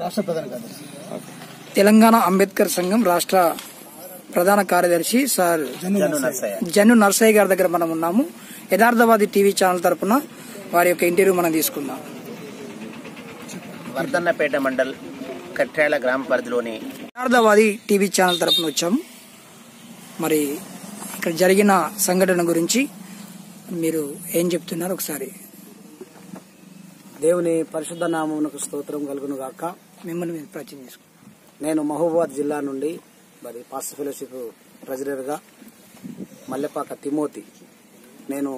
రాష్ట్ర ప్రధాన కార్యదర్శి. తెలంగాణ అంబేద్కర్ సంఘం రాష్ట్ర ప్రధాన కార్యదర్శి సార్ జన్ను నర్సయ్య. గారి దగ్గర మనం ఉన్నాము. యథార్థవాది టీవీ ఛానల్ తరపున వారి యొక్క ఇంటర్వ్యూ మనం తీసుకుందాం. వర్ధన్నపేట మండల్ కట్రాల గ్రామ పరిధిలోని యథార్థవాది టీవీ ఛానల్ తరపున వచ్చాము. మరి ఇక్కడ జరిగిన సంఘటన గురించి మీరు ఏం చెప్తున్నారు ఒకసారి? దేవుని పరిశుద్ధ నామమునకు స్తోత్రం కలుగును గాక మిమ్మల్ని మీరు పరిచయం చేసుకుంటాం నేను మహబూబాద్ జిల్లా నుండి మరి పాస్ట్ ఫెలోషిప్ ట్రెజరర్గా మల్లెపాక తిమోతి. నేను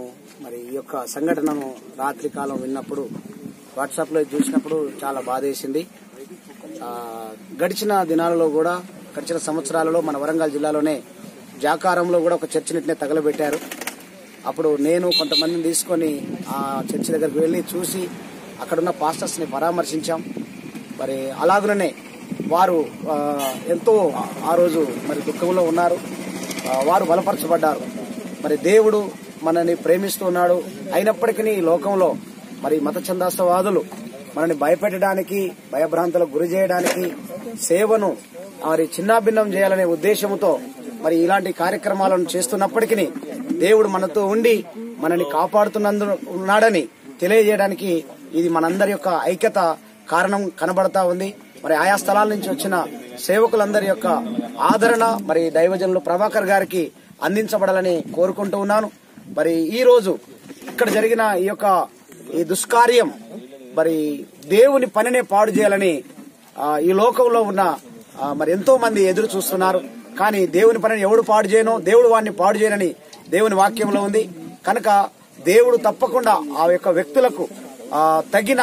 మరి ఈ యొక్క సంఘటనను రాత్రి కాలం విన్నప్పుడు వాట్సాప్లో చూసినప్పుడు చాలా బాధేసింది. గడిచిన దినాలలో కూడా గడిచిన సంవత్సరాలలో మన వరంగల్ జిల్లాలోనే జాకారంలో కూడా ఒక చర్చినిటినే తగలబెట్టారు. అప్పుడు నేను కొంతమందిని తీసుకొని ఆ చర్చి దగ్గరికి వెళ్ళి చూసి అక్కడున్న పాస్టర్స్ని పరామర్శించాం. మరి అలాగనే వారు ఎంతో ఆ రోజు మరి దుఃఖంలో ఉన్నారు. వారు బలపరచబడ్డారు. మరి దేవుడు మనని ప్రేమిస్తున్నాడు అయినప్పటికీ ఈ లోకంలో మరి మత ఛందాసవాదులు మనని భయపెట్టడానికి భయభ్రాంతులకు గురి చేయడానికి సేవను మరి చిన్నాభిన్నం చేయాలనే ఉద్దేశంతో మరి ఇలాంటి కార్యక్రమాలను చేస్తున్నప్పటికీ దేవుడు మనతో ఉండి మనని కాపాడుతున్నందు ఉన్నాడని తెలియజేయడానికి ఇది మనందరి యొక్క ఐక్యత కారణం కనబడతా ఉంది. మరి ఆయా స్థలాల నుంచి వచ్చిన సేవకులందరి యొక్క ఆదరణ మరి దైవజనులు ప్రభాకర్ గారికి అందించబడాలని కోరుకుంటూ ఉన్నాను. మరి ఈ రోజు ఇక్కడ జరిగిన ఈ యొక్క ఈ దుష్కార్యం మరి దేవుని పనినే పాడు చేయాలని ఈ లోకంలో ఉన్న మరి ఎంతో మంది ఎదురు చూస్తున్నారు. కానీ దేవుని పనిని ఎవడు పాడు చేయనో దేవుడు వాడిని పాడు చేయనని దేవుని వాక్యంలో ఉంది. కనుక దేవుడు తప్పకుండా ఆ యొక్క వ్యక్తులకు తగిన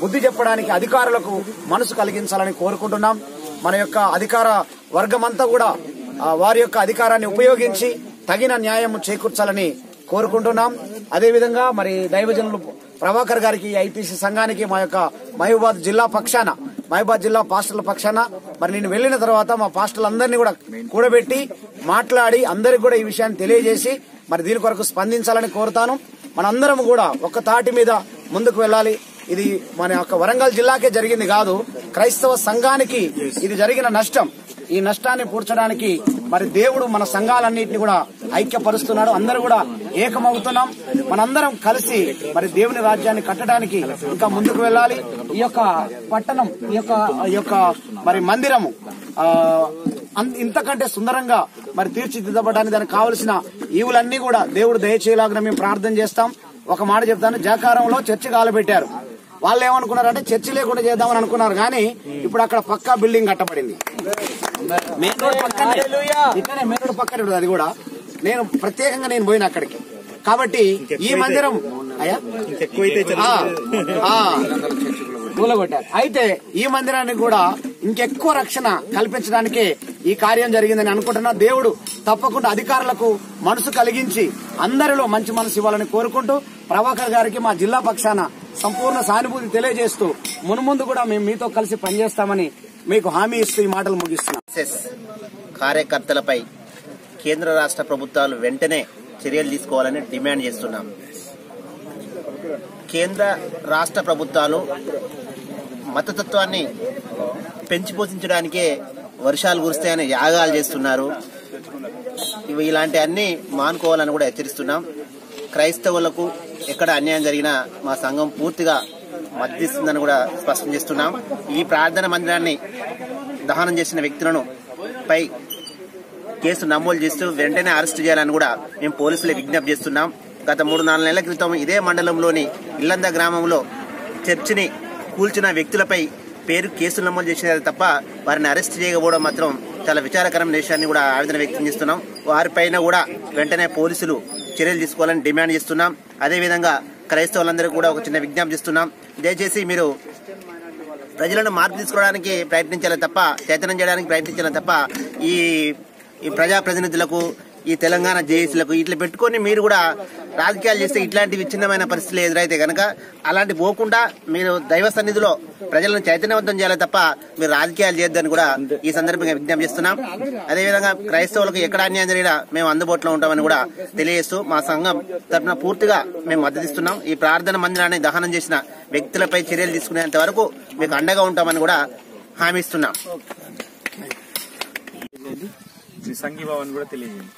బుద్ధి చెప్పడానికి అధికారులకు మనసు కలిగించాలని కోరుకుంటున్నాం. మన యొక్క అధికార వర్గమంతా కూడా వారి యొక్క అధికారాన్ని ఉపయోగించి తగిన న్యాయం చేకూర్చాలని కోరుకుంటున్నాం. అదేవిధంగా మరి దైవజనులు ప్రభాకర్ గారికి ఐపీసీ సంఘానికి మా యొక్క మహబూబాద్ జిల్లా పక్షాన మహబూబాద్ జిల్లా పాస్టర్ల పక్షాన మరి నేను వెళ్ళిన తర్వాత మా పాస్టర్లందరినీ కూడా కూడబెట్టి మాట్లాడి అందరికి కూడా ఈ విషయాన్ని తెలియజేసి మరి దీని కొరకు స్పందించాలని కోరుతాను. మనందరం కూడా ఒక్క తాటి మీద ముందుకు వెళ్ళాలి. ఇది మన యొక్క వరంగల్ జిల్లాకే జరిగింది కాదు క్రైస్తవ సంఘానికి ఇది జరిగిన నష్టం. ఈ నష్టాన్ని పూడ్చడానికి మరి దేవుడు మన సంఘాలన్నింటినీ కూడా ఐక్యపరుస్తున్నాడు. అందరూ కూడా ఏకమవుతున్నాం. మనందరం కలిసి మరి దేవుని రాజ్యాన్ని కట్టడానికి ఇంకా ముందుకు వెళ్ళాలి. ఈ యొక్క పట్టణం ఈ యొక్క ఈ యొక్క మరి మందిరము అన్- ఇంతకంటే సుందరంగా మరి తీర్చిదిద్దబడడానికి దానికి కావలసిన ఈవులన్నీ కూడా దేవుడు దయచేయలాగా మేము ప్రార్థన చేస్తాం. ఒక మాట చెప్తాను. జాకారంలో చర్చి కాలబెట్టారు వాళ్ళు ఏమనుకున్నారంటే చర్చి లేకుండా చేద్దామని అనుకున్నారు కానీ ఇప్పుడు అక్కడ పక్కా బిల్డింగ్ కట్టబడింది. మెయిన్ రోడ్ పక్కనే ఇక్కడే మెయిన్ రోడ్ పక్కనే అది కూడా. నేను ప్రత్యేకంగా నేను పోయిన అక్కడికి. కాబట్టి ఈ మందిరం అయ్యా? కూలగొట్టారు. అయితే ఈ మందిరానికి కూడా ఇంకెక్కువ రక్షణ కల్పించడానికే ఈ కార్యం జరిగిందని అనుకుంటున్నా దేవుడు తప్పకుండా అధికారులకు మనసు కలిగించి అందరిలో మంచి మనసు ఇవ్వాలని కోరుకుంటూ ప్రభాకర్ గారికి మా జిల్లా పక్షాన సంపూర్ణ సానుభూతి తెలియజేస్తూ మునుముందు కూడా మేము మీతో కలిసి పనిచేస్తామని మీకు హామీ ఇస్తూ ఈ మాటలు ముగిస్తున్నాం. కార్యకర్తలపై కేంద్ర రాష్ట్ర ప్రభుత్వాలు వెంటనే చర్యలు తీసుకోవాలని డిమాండ్ చేస్తున్నాం. కేంద్ర రాష్ట్ర ప్రభుత్వాలు మతతత్వాన్ని పెంచి పోషించడానికే వర్షాలు కురుస్తాయని యాగాలు చేస్తున్నారు. ఇవి ఇలాంటి అన్ని మానుకోవాలని కూడా హెచ్చరిస్తున్నాం. క్రైస్తవులకు ఎక్కడ అన్యాయం జరిగినా మా సంఘం పూర్తిగా మద్దతిస్తుందని కూడా స్పష్టం చేస్తున్నాం. ఈ ప్రార్థన మందిరాన్ని దహనం చేసిన వ్యక్తులను పై కేసు నమోదు చేస్తూ వెంటనే అరెస్ట్ చేయాలని కూడా మేము పోలీసులు విజ్ఞప్తి చేస్తున్నాం. గత మూడు నాలుగు నెలల క్రితం ఇదే మండలంలోని ఇల్లంద గ్రామంలో చర్చిని కూల్చిన వ్యక్తులపై పేరు కేసులు నమోదు చేసేది తప్ప వారిని అరెస్ట్ చేయకపోవడం మాత్రం చాలా విచారకరమైన విషయాన్ని కూడా ఆవేదన వ్యక్తం చేస్తున్నాం. వారిపైన కూడా వెంటనే పోలీసులు చర్యలు తీసుకోవాలని డిమాండ్ చేస్తున్నాం. అదేవిధంగా క్రైస్తవులందరూ కూడా ఒక చిన్న విజ్ఞప్తి చేస్తున్నాం. దయచేసి మీరు ప్రజలను మార్పు తీసుకోవడానికి ప్రయత్నించాలి తప్ప చైతన్యం చేయడానికి ప్రయత్నించాలి తప్ప ఈ ఈ ప్రజాప్రతినిధులకు ఈ తెలంగాణ జేఏసీలకు ఇట్లా పెట్టుకొని మీరు కూడా రాజకీయాలు చేస్తే ఇట్లాంటి విచ్ఛిన్నమైన పరిస్థితులు ఎదురైతే గనక అలాంటి పోకుండా మీరు దైవ సన్నిధిలో ప్రజలను చైతన్యవంతం చేయాలి తప్ప మీరు రాజకీయాలు చేయొద్దని కూడా ఈ సందర్భంగా విజ్ఞప్తి చేస్తున్నాం. అదేవిధంగా క్రైస్తవులకు ఎక్కడ అన్యాయం జరిగినా మేము అందుబాటులో ఉంటామని కూడా తెలియజేస్తూ మా సంఘం తరఫున పూర్తిగా మేము మద్దతిస్తున్నాం ఈ ప్రార్థన మందిరాన్ని దహనం చేసిన వ్యక్తులపై చర్యలు తీసుకునేంత వరకు మీకు అండగా ఉంటామని కూడా హామీ ఇస్తున్నాం. శ్రీ కూడా తెలియజేయండి.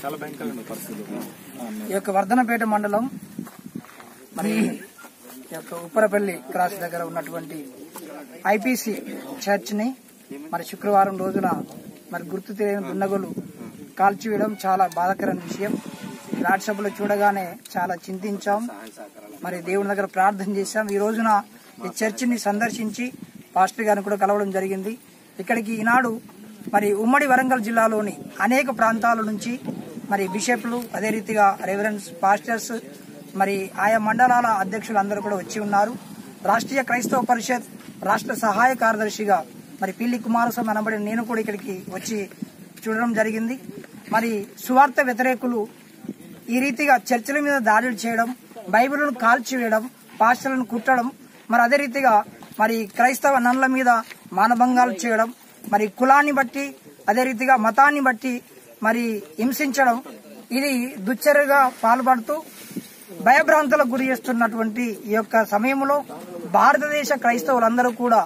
చాలా భయంకరమైన పరిస్థితులు ఈ యొక్క వర్ధనపేట మండలం మరి ఈ యొక్క ఉప్పరపల్లి క్రాస్ దగ్గర ఉన్నటువంటి ఐపీసీ చర్చ్ని మరి శుక్రవారం రోజున మరి గుర్తు తెలియని దున్నగలు కాల్చివేయడం చాలా బాధాకరమైన విషయం. వాట్సాప్లో చూడగానే చాలా చింతించాం. మరి దేవుని దగ్గర ప్రార్థన చేశాం. ఈ రోజున ఈ చర్చిని సందర్శించి పాస్టర్ గారిని కూడా కలవడం జరిగింది. ఇక్కడికి ఈనాడు మరి ఉమ్మడి వరంగల్ జిల్లాలోని అనేక ప్రాంతాల నుంచి మరి బిషప్లు అదే రీతిగా రెవరెన్స్ పాస్టర్స్ మరి ఆయా మండలాల అధ్యక్షులు అందరూ కూడా వచ్చి ఉన్నారు. రాష్ట్రీయ క్రైస్తవ పరిషత్ రాష్ట్ర సహాయ కార్యదర్శిగా మరి పిల్లి కుమారస్వామి అనబడిన నేను కూడా ఇక్కడికి వచ్చి చూడడం జరిగింది. మరి సువార్త వ్యతిరేకులు ఈ రీతిగా చర్చల మీద దాడులు చేయడం బైబిల్ను కాల్చివేయడం పాస్టర్లను కుట్టడం మరి అదే రీతిగా మరి క్రైస్తవ నన్ల మీద మానభంగాలు చేయడం మరి కులాన్ని బట్టి అదే రీతిగా మతాన్ని బట్టి మరి హింసించడం ఇది దుశ్చర్యగా పాల్పడుతూ భయభ్రాంతులకు గురి చేస్తున్నటువంటి ఈ యొక్క సమయంలో భారతదేశ క్రైస్తవులందరూ కూడా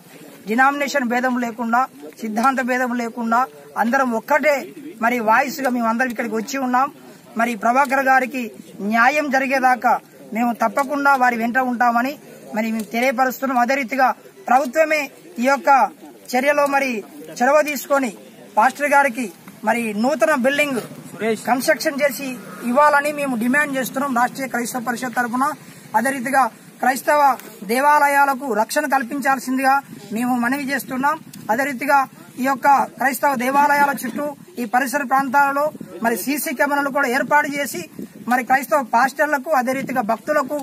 డినామినేషన్ భేదం లేకుండా సిద్ధాంత భేదం లేకుండా అందరం ఒక్కటే మరి వాయిస్గా మేము అందరం ఇక్కడికి వచ్చి ఉన్నాం. మరి ప్రభాకర్ గారికి న్యాయం జరిగేదాకా మేము తప్పకుండా వారి వెంట ఉంటామని మరి మేము తెలియపరుస్తున్నాం. అదే రీతిగా ప్రభుత్వమే ఈ యొక్క చర్యలో మరి చొరవ తీసుకొని పాస్టర్ గారికి మరి నూతన బిల్డింగ్ కన్స్ట్రక్షన్ చేసి ఇవ్వాలని మేము డిమాండ్ చేస్తున్నాం రాష్ట్రీయ క్రైస్తవ పరిషత్ తరఫున అదే రీతిగా క్రైస్తవ దేవాలయాలకు రక్షణ కల్పించాల్సిందిగా మేము మనవి చేస్తున్నాం. అదే రీతిగా ఈ యొక్క క్రైస్తవ దేవాలయాల చుట్టూ ఈ పరిసర ప్రాంతాలలో మరి సీసీ కెమెరాలు కూడా ఏర్పాటు చేసి మరి క్రైస్తవ పాస్టర్లకు అదే రీతిగా భక్తులకు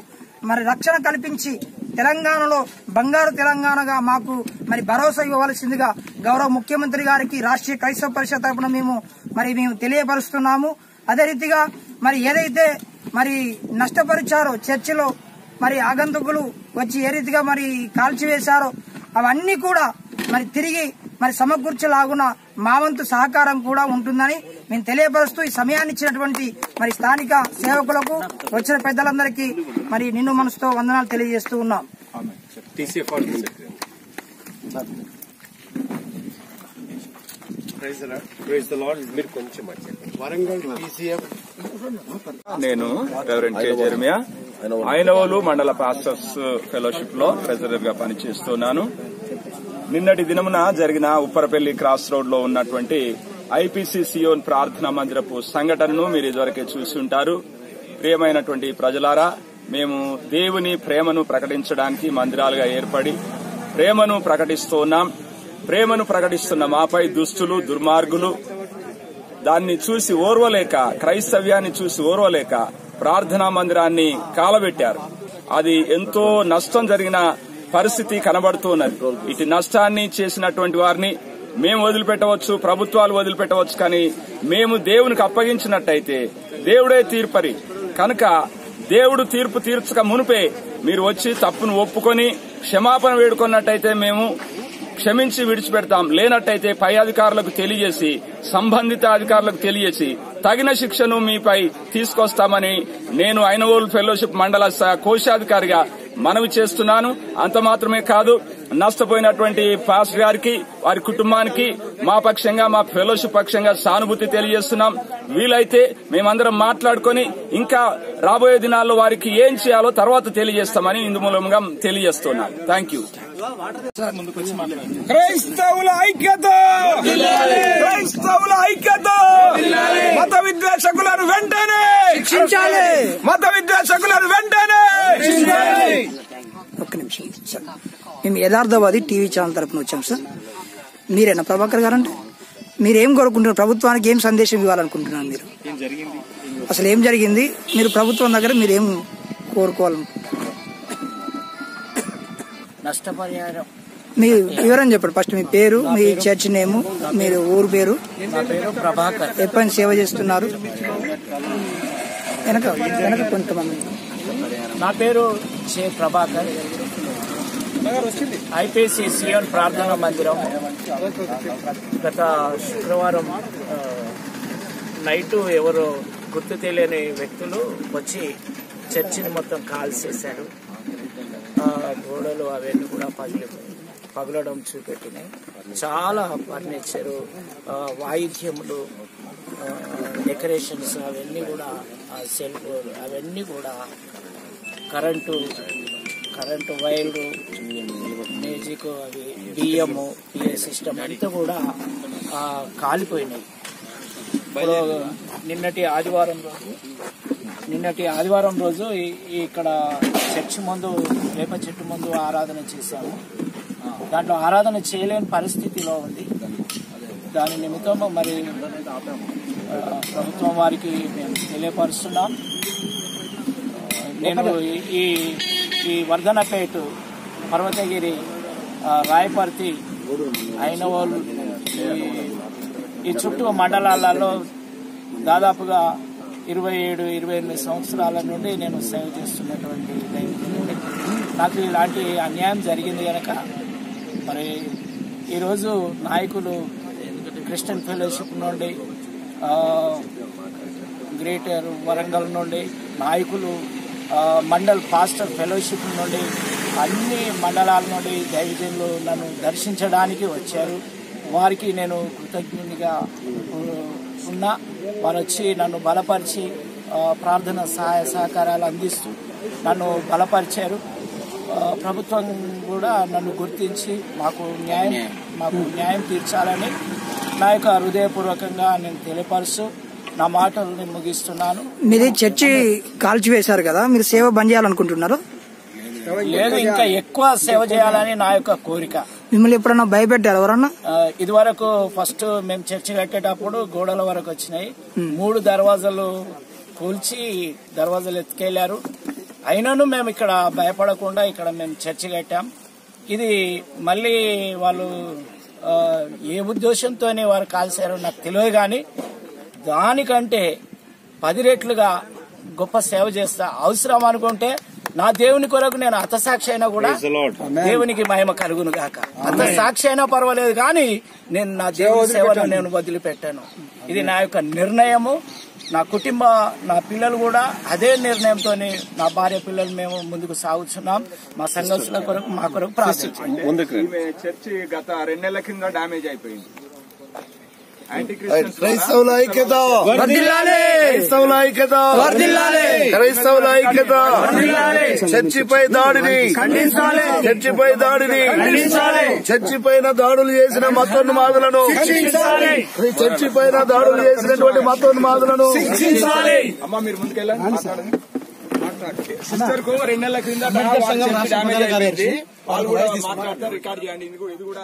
మరి రక్షణ కల్పించి తెలంగాణలో బంగారు తెలంగాణగా మాకు మరి భరోసా ఇవ్వవలసిందిగా గౌరవ ముఖ్యమంత్రి గారికి రాష్ట్రీయ క్రైస్తవ పరిషత్ తరపున మేము మరి మేము తెలియపరుస్తున్నాము. అదే రీతిగా మరి ఏదైతే మరి నష్టపరిచారో చర్చిలో మరి ఆగంతుకులు వచ్చి ఏ రీతిగా మరి కాల్చివేశారో అవన్నీ కూడా మరి తిరిగి మరి సమకూర్చలాగున మా వంతు సహకారం కూడా ఉంటుందని మేము తెలియపరుస్తూ ఈ సమయాన్ని ఇచ్చినటువంటి మరి స్థానిక సేవకులకు వచ్చిన పెద్దలందరికీ మరి నిన్ను మనసుతో వందనాలు తెలియజేస్తూ ఉన్నాం. నేను రెవరెంట్ ఐనవోలు మండల పాస్టర్స్ ఫెలోషిప్లో ట్రెజరర్గా పనిచేస్తున్నాను. నిన్నటి దినమున జరిగిన ఉప్పరపల్లి క్రాస్ రోడ్లో ఉన్నటువంటి ఐపీసీ సియోన్ ప్రార్థనా మందిరపు సంఘటనను మీరు ఇదివరకే చూసి ఉంటారు ప్రియమైనటువంటి ప్రజలారా మేము దేవుని ప్రేమను ప్రకటించడానికి మందిరాలుగా ఏర్పడి ప్రేమను ప్రకటిస్తూ ఉన్నాం. ప్రేమను ప్రకటిస్తున్న మాపై దుస్తులు దుర్మార్గులు దాన్ని చూసి ఓర్వలేక క్రైస్తవ్యాన్ని చూసి ఓర్వలేక ప్రార్థనా మందిరాన్ని కాలబెట్టారు. అది ఎంతో నష్టం జరిగిన పరిస్థితి కనబడుతున్నది. ఇటు నష్టాన్ని చేసినటువంటి వారిని మేము వదిలిపెట్టవచ్చు ప్రభుత్వాలు వదిలిపెట్టవచ్చు కానీ మేము దేవునికి అప్పగించినట్టయితే దేవుడే తీర్పరి. కనుక దేవుడు తీర్పు తీర్చక మునుపే మీరు వచ్చి తప్పును ఒప్పుకొని క్షమాపణ వేడుకున్నట్టయితే మేము క్షమించి విడిచిపెడతాం. లేనట్టయితే పై అధికారులకు తెలియజేసి సంబంధిత అధికారులకు తెలియజేసి తగిన శిక్షను మీపై తీసుకొస్తామని నేను ఐనవోల్ ఫెలోషిప్ మండల స- కోశాధికారిగా మనవి చేస్తున్నాను. అంత మాత్రమే కాదు నష్టపోయినటువంటి పాస్టర్ గారికి వారి కుటుంబానికి మా పక్షంగా మా ఫెలోషిప్ పక్షంగా సానుభూతి తెలియజేస్తున్నాం. వీలైతే మేమందరం మాట్లాడుకొని ఇంకా రాబోయే దినాల్లో వారికి ఏం చేయాలో తర్వాత తెలియజేస్తామని ఇందు మూలంగా తెలియజేస్తున్నాను. థ్యాంక్ యూ క్రైస్తవుల ఐక్యత! క్రైస్తవుల ఐక్యత! మత విద్వేషకులను వెంటనే! శిక్షించాలి. మత విద్వేషకులను వెంటనే! ఒక్క నిమిషం సార్. మేము యథార్థవాది టీవీ ఛానల్ తరపున వచ్చాం సార్. మీరేనా ప్రభాకర్ గారు అంటే మీరేం కోరుకుంటున్నారు? ప్రభుత్వానికి ఏం సందేశం ఇవ్వాలనుకుంటున్నారు మీరు? అసలు ఏం జరిగింది? మీరు ప్రభుత్వం దగ్గర మీరు ఏం కోరుకోవాలనుకుంటున్నారు? నష్టపరిహారం. మీ వివరం చెప్పండి. ఫస్ట్ మీ పేరు మీ చర్చ్ నేము మీరు ఊరు పేరు? నా పేరు ప్రభాకర్. ఎప్పటి సేవ చేస్తున్నారు? వెనక వెనక కొంతమంది. నా పేరు షే ప్రభాకర్. ఐపీసీ సియోన్ ప్రార్థనా మందిరం. గత శుక్రవారం నైటు ఎవరో గుర్తు తెలియని వ్యక్తులు వచ్చి చర్చిని మొత్తం కాల్ చేశారు గోడలు అవన్నీ కూడా పగిలి పగలడం చూపెట్టినాయి. చాలా ఫర్నిచరు వాయిద్యములు డెకరేషన్స్ అవన్నీ కూడా సెల్ అవన్నీ కూడా కరెంటు కరెంటు వైర్లు మ్యూజిక్ అవి బియ్యము పిఏ సిస్టమ్ అంతా కూడా కాలిపోయినాయి. నిన్నటి ఆదివారం రోజు నిన్నటి ఆదివారం రోజు ఇక్కడ చర్చి ముందు వేప చెట్టు ముందు ఆరాధన చేశాము. దాంట్లో ఆరాధన చేయలేని పరిస్థితిలో ఉంది. దాని నిమిత్తం మరి ప్రభుత్వం వారికి మేము తెలియపరుస్తున్నాం. నేను ఈ- ఈ వర్ధనపేట పర్వతగిరి రాయపర్తి అయిన వాళ్ళు ఈ- ఈ చుట్టూ మండలాలలో దాదాపుగా ఇరవై ఏడు ఇరవై ఎనిమిది సంవత్సరాల నుండి నేను సేవ చేస్తున్నటువంటి దైవజనుడిని. నాకు ఇలాంటి అన్యాయం జరిగింది కనుక మరి ఈరోజు నాయకులు క్రిస్టియన్ ఫెలోషిప్ నుండి గ్రేటర్ వరంగల్ నుండి నాయకులు మండల్ పాస్టర్ ఫెలోషిప్ నుండి అన్ని మండలాల నుండి దైవజనులు నన్ను దర్శించడానికి వచ్చారు వారికి నేను కృతజ్ఞునిగా ఉన్నా వారు వచ్చి నన్ను బలపరిచి ప్రార్థన సహాయ సహకారాలు అందిస్తూ నన్ను బలపరిచారు. ప్రభుత్వం కూడా నన్ను గుర్తించి మాకు న్యాయం మాకు న్యాయం తీర్చాలని నా యొక్క హృదయపూర్వకంగా నేను తెలియపరుస్తూ నా మాటల్ని ముగిస్తున్నాను. మీది చర్చి కాల్చివేశారు కదా మీరు సేవ బంద్ చేయాలనుకుంటున్నారు? లేదు ఇంకా ఎక్కువ సేవ చేయాలని నా యొక్క కోరిక. మిమ్మల్ని ఎప్పుడన్నా భయపెట్టారు ఎవరన్నా? ఆ, ఇదివరకు ఫస్ట్ మేము చర్చి కట్టేటప్పుడు గోడల వరకు వచ్చినాయి. మూడు దర్వాజాలు కూల్చి దర్వాజాలు ఎత్తుకెళ్ళారు అయినను మేము ఇక్కడ భయపడకుండా ఇక్కడ మేము చర్చి కట్టాం. ఇది మళ్ళీ వాళ్ళు ఏ ఉద్దేశంతోనే వారు కాల్చారో నాకు తెలియదు కానీ దానికంటే పది రెట్లుగా గొప్ప సేవ చేస్తా అవసరం అనుకుంటే నా దేవుని కొరకు నేను హతసాక్షి అయినా కూడా దేవునికి మహిమ కలుగును గాక. అంత సాక్షి అయినా పర్వాలేదు కానీ నేను నా దేవుని సేవను నేను వదిలిపెట్టాను. ఇది నా యొక్క నిర్ణయము. నా కుటుంబ నా పిల్లలు కూడా అదే నిర్ణయంతో నా భార్య పిల్లలు మేము ముందుకు సాగుతున్నాం. మా సంఘర్షణ కొరకు మా కొరకు ప్రార్థించండి. చర్చి గత రెండు నెలల కింద డ్యామేజ్ అయిపోయింది. క్రైస్తవుల ఐక్యత క్రైస్తవుల ఐక్యత క్రైస్తవుల ఐక్యత చర్చిపై దాడిని చర్చిపై దాడిని చర్చి పైన దాడులు చేసిన మతోన్మాదులను చర్చి పైన దాడులు చేసినటువంటి మతోన్మాదులను అమ్మ మీరు ముందుకెళ్ళండి. మాట్లాడండి. సిస్టర్కు రెండు నెలల క్రింద డ్యామేజ్ అయిపోయింది. వాళ్ళు కూడా మాట్లాడతారు రికార్డ్ చేయండి. ఇది కూడా- ఇది కూడా